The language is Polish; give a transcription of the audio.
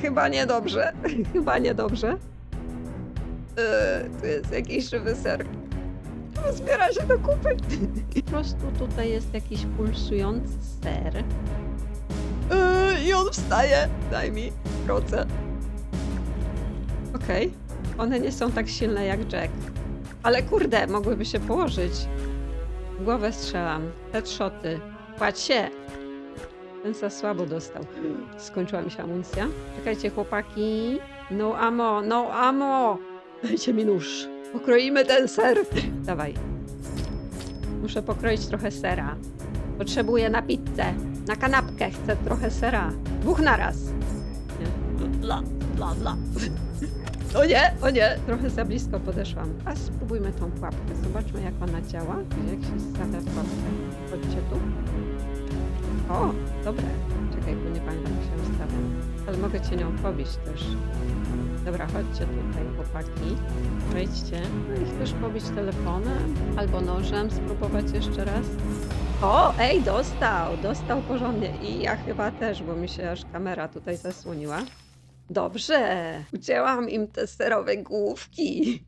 Chyba niedobrze. Chyba niedobrze. Yy, tu jest jakiś żywy ser. Zbiera się do kupy. Po prostu tutaj jest jakiś pulsujący ser. Yy, I on wstaje. Daj mi proce. Okej. One nie są tak silne jak Jack. Ale kurde, mogłyby się położyć. W głowę strzelam. Headshoty. Płać się. Ten za słabo dostał. Skończyła mi się amunicja. Czekajcie, chłopaki. No ammo, no ammo! Dajcie mi nóż. Pokroimy ten ser. Dawaj. Muszę pokroić trochę sera. Potrzebuję na pizzę. Na kanapkę chcę trochę sera. Dwóch naraz. Nie. Bla, bla, bla. O nie, o nie, trochę za blisko podeszłam. A spróbujmy tą pułapkę. Zobaczmy, jak ona działa. Jak się stawia pułapkę. Chodźcie tu. O, dobre. Czekaj, bo nie pamiętam jak się ustawia. Ale mogę cię nią pobić też. Dobra, chodźcie tutaj, chłopaki. Wejdźcie. No i chcesz pobić telefonem albo nożem, spróbować jeszcze raz. O, ej, dostał, dostał porządnie. I ja chyba też, bo mi się aż kamera tutaj zasłoniła. Dobrze, ucięłam im te serowe główki.